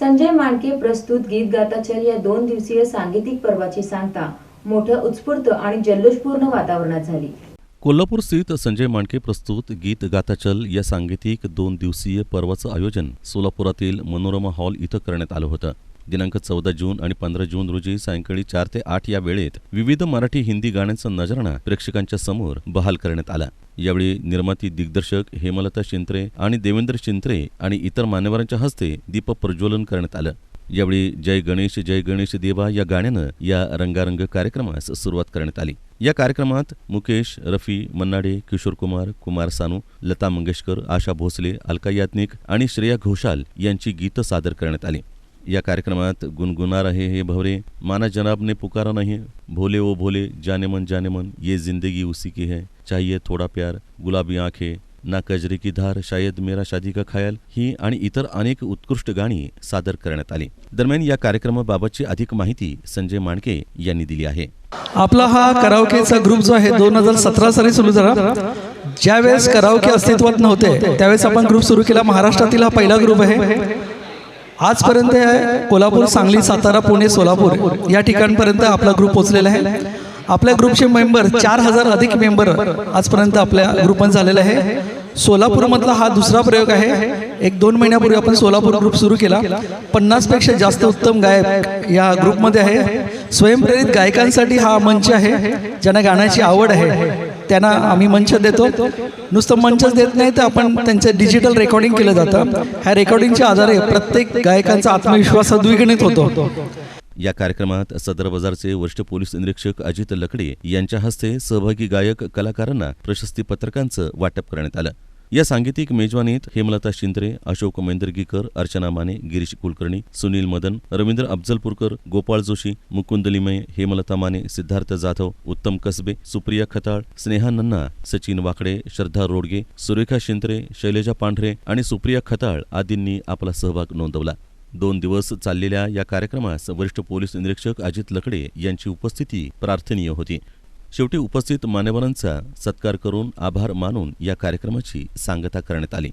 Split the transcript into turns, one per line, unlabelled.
संजय मांडके प्रस्तुत गीत गाताचल या दोन दिवसीय सांगीतिक पर्वाची सांगता मोठ्या उत्स्फूर्त आणि जल्लोषपूर्ण वातावरणात झाली.
कोल्हापूर स्थित संजय मांडके प्रस्तुत गीत गाताचल या सांगीतिक दोन दिवसीय पर्वाचं आयोजन सोलापुरातील मनोरमा हॉल इथं करण्यात आलं होतं. दिनांक चौदा जून आणि पंधरा जून रोजी सायंकाळी चार ते आठ या वेळेत विविध मराठी हिंदी गाण्यांचा नजराणा प्रेक्षकांच्या समोर बहाल करण्यात आला. यावेळी निर्माती दिग्दर्शक हेमलता शिंत्रे आणि देवेंद्र शिंत्रे आणि इतर मान्यवरांच्या हस्ते दीप प्रज्वलन करण्यात आलं. यावेळी जय गणेश जय गणेश देवा या गाण्यानं या रंगारंग कार्यक्रमास सुरुवात करण्यात आली. या कार्यक्रमात मुकेश रफी मन्नाडे किशोर कुमार कुमार सानू लता मंगेशकर आशा भोसले अलका याज्ञिक आणि श्रेया घोषाल यांची गीतं सादर करण्यात आली. या कार्यक्रमात गुणगुणार रहे हे भवरे. माना जनाब ने पुकारा नहीं. भोले ओ भोले जाने मन जाने मन ये जिंदगी उसी की है. चाहिए थोडा प्यार गुलाबी आंखें ना कजरे की धार शायद मेरा शादी का खयाल ही आणि इतर अनेक उत्कृष्ट गाणी सादर करण्यात आली. दरम्यान या कार्यक्रमाबाबतची अधिक माहिती संजय मांडके यांनी दिली आहे.
आपला हा करावकेचा ग्रुप जो आहे दोन हजार सतरा साली सुरू झाला. ज्यावेळेस करावके अस्तित्वात नव्हते त्यावेळेस आपण ग्रुप सुरू केला. महाराष्ट्रातील हा पहिला ग्रुप आहे. आजपर्यंत कोल्हापूर सांगली सातारा पुणे सोलापूर या ठिकाणपर्यंत आपला ग्रुप पोहोचलेला आहे. आपल्या ग्रुपचे मेंबर चार हजार अधिक मेंबर आजपर्यंत आपल्या ग्रुपमध्ये झालेला आहे. सोलापूरमधला हा दुसरा प्रयोग आहे. एक दोन महिन्यापूर्वी आपण सोलापूर ग्रुप सुरू केला. पन्नासपेक्षा जास्त उत्तम गायक या ग्रुपमध्ये आहे. स्वयंप्रेरित गायकांसाठी हा मंच आहे. ज्यांना गाण्याची आवड आहे त्यांना आम्ही मंच देतो. नुसतं मंचच देत नाही तर आपण त्यांचं डिजिटल रेकॉर्डिंग केलं जातं. ह्या रेकॉर्डिंगच्या आधारे प्रत्येक गायकांचा आत्मविश्वास द्विगुणित होतो.
या कार्यक्रमात सदर बाजारचे वरिष्ठ पोलीस निरीक्षक अजित लकडे यांच्या हस्ते सहभागी गायक कलाकारांना प्रशस्ती पत्रकांचं वाटप करण्यात आलं. या सांगीतिक मेजवानीत हेमलता शिंद्रे अशोक मेंदरगीकर अर्चना माने गिरीश कुलकर्णी सुनील मदन रवींद्र अफजलपूरकर गोपाळ जोशी मुकुंद लिमये हेमलता माने सिद्धार्थ जाधव उत्तम कसबे सुप्रिया खताळ स्नेहा नन्ना सचिन वाकडे श्रद्धा रोडगे सुरेखा शिंद्रे शैलेजा पांढरे आणि सुप्रिया खताळ आदींनी आपला सहभाग नोंदवला. दोन दिवस चाललेल्या या कार्यक्रमास वरिष्ठ पोलीस निरीक्षक अजित लकडे यांची उपस्थिती प्रार्थनीय होती. शेवटी उपस्थित मान्यवरांचा सत्कार करून आभार मानून या कार्यक्रमाची सांगता करण्यात आली.